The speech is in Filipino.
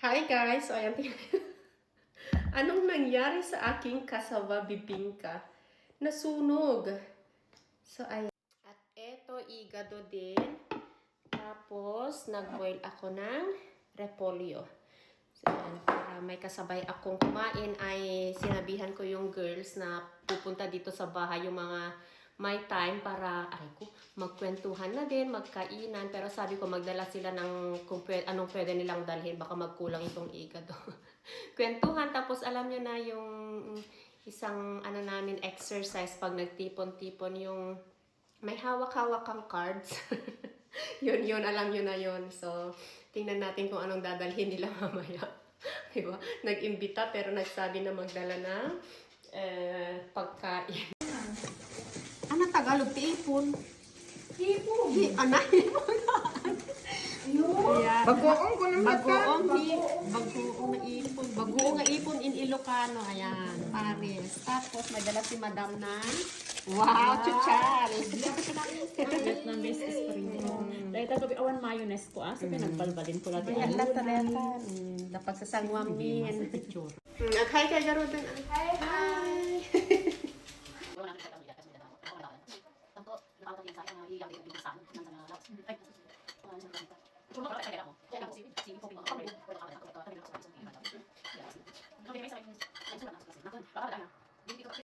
Hi guys! So, ayan. Anong nangyari sa aking kasawa bibingka? Nasunog. So, ayan. At eto, igado din. Tapos, nag-boil ako ng repolyo. So, ayan, para may kasabay akong kumain ay sinabihan ko yung girls na pupunta dito sa bahay yung mga may time para, ay ko, magkwentuhan na din, magkainan. Pero sabi ko, magdala sila ng kung pwede, anong pwede nilang dalhin. Baka magkulang itong igado. Kwentuhan, tapos alam nyo na yung isang ano namin exercise pag nagtipon-tipon yung may hawak-hawak kang cards. yun, yun, alam nyo na yun. So, tingnan natin kung anong dadalhin nila mamaya. diba? Nag-imbita pero nagsabi na magdala ng eh, pagkain. Tagalog? Tiipon. Tiipon. Di, ana, Ayan. Bagoong ko ng mata. Bagoong hi, bagoong ipon. Bagoong nga ipon in Ilocano. Ayan, Paris. Tapos, may dala si Madam na, wow, chuchal. Vietnamese spring roll. Dahil tayo gabi awan mayonnaise ko ah. So pinagbalbalin ko natin. Ayan. Mm, Dapat sa sangwamin. Mm, hi kay Garudon. Hi, hi. iyang din sa ano, nang sa labas. Ay, ano sa labas. Puno ka kaya ako. Kaya ako siwi, siwi ko pinag ako. Wala ka ako. Tabi lang sa isang pinag ako. Kaya ako. Kami may sa akin. Ay, sulat na sa kasi. Nakon. Baka dahil. Hindi ko